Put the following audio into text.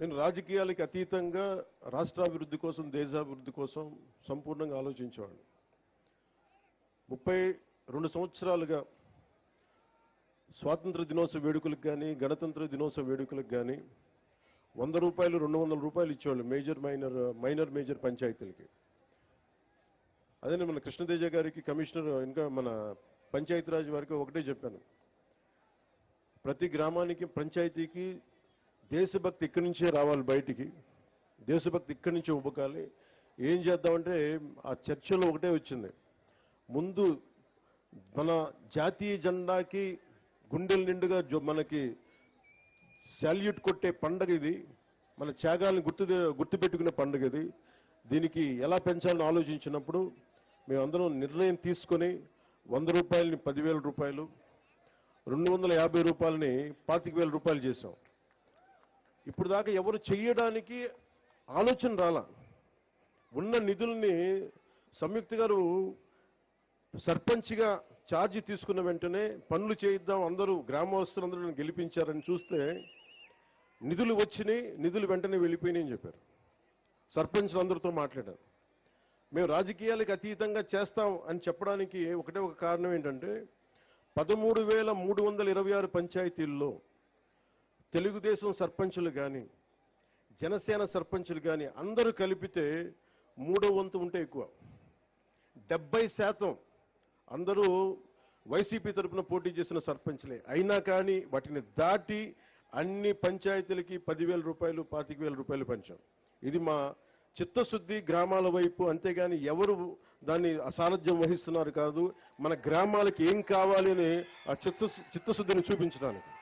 నేను రాజకీయాలకి అతీతంగా రాష్ట్రాభివృద్ధి కోసం దేశాభివృద్ధి కోసం సంపూర్ణంగా ఆలోచించేవాడిని. ముప్పై రెండు సంవత్సరాలుగా స్వాతంత్ర దినోత్సవ వేడుకలకు కానీ గణతంత్ర దినోత్సవ వేడుకలకు కానీ వంద రూపాయలు రెండు వందల రూపాయలు ఇచ్చేవాళ్ళు మేజర్ మైనర్ మైనర్ మేజర్ పంచాయతీలకి. అదే మన కృష్ణతేజ గారికి కమిషనర్ ఇంకా మన పంచాయతీరాజ్ వారికి ఒకటే చెప్పాను. ప్రతి గ్రామానికి పంచాయతీకి దేశభక్తి ఇక్కడి నుంచే రావాలి బయటికి. దేశభక్తి ఇక్కడి నుంచే ఉబ్బకాలి. ఏం చేద్దామంటే ఆ చర్చలో ఒకటే వచ్చింది. ముందు మన జాతీయ జెండాకి గుండెల నిండుగా మనకి శాల్యూట్ కొట్టే పండగ ఇది. మన త్యాగాలను గుర్తు గుర్తుపెట్టుకునే పండుగ ఇది. దీనికి ఎలా పెంచాలని ఆలోచించినప్పుడు మేమందరం నిర్ణయం తీసుకొని వంద రూపాయలని పదివేల రూపాయలు రెండు వందల యాభై రూపాయలని పాతిక వేల రూపాయలు చేశాం. ఇప్పుడు దాకా ఎవరు చేయడానికి ఆలోచన రాల. ఉన్న నిధుల్ని సంయుక్త గారు సర్పంచ్గా ఛార్జీ తీసుకున్న వెంటనే పనులు చేయిద్దాం అందరూ గ్రామస్తులందరూ గెలిపించారని చూస్తే నిధులు వచ్చినాయి నిధులు వెంటనే వెళ్ళిపోయినాయని చెప్పారు. సర్పంచ్లు అందరితో మాట్లాడారు. మేము రాజకీయాలకు అతీతంగా చేస్తాం అని చెప్పడానికి ఒకటే ఒక కారణం ఏంటంటే పదమూడు వేల మూడు వందల ఇరవై ఆరు పంచాయతీల్లో తెలుగుదేశం సర్పంచులు కానీ జనసేన సర్పంచులు కానీ అందరూ కలిపితే మూడో వంతు ఉంటే ఎక్కువ. డెబ్బై శాతం అందరూ వైసీపీ తరపున పోటీ చేసిన సర్పంచ్లే. అయినా కానీ వాటిని దాటి అన్ని పంచాయతీలకి పదివేల రూపాయలు పాతిక వేల రూపాయలు పంచాం. ఇది మా చిత్తశుద్ధి గ్రామాల వైపు అంతేగాని ఎవరు దాన్ని అసారథ్యం వహిస్తున్నారు కాదు. మన గ్రామాలకి ఏం కావాలి అని ఆ చిత్త చిత్తశుద్ధిని చూపించడానికి.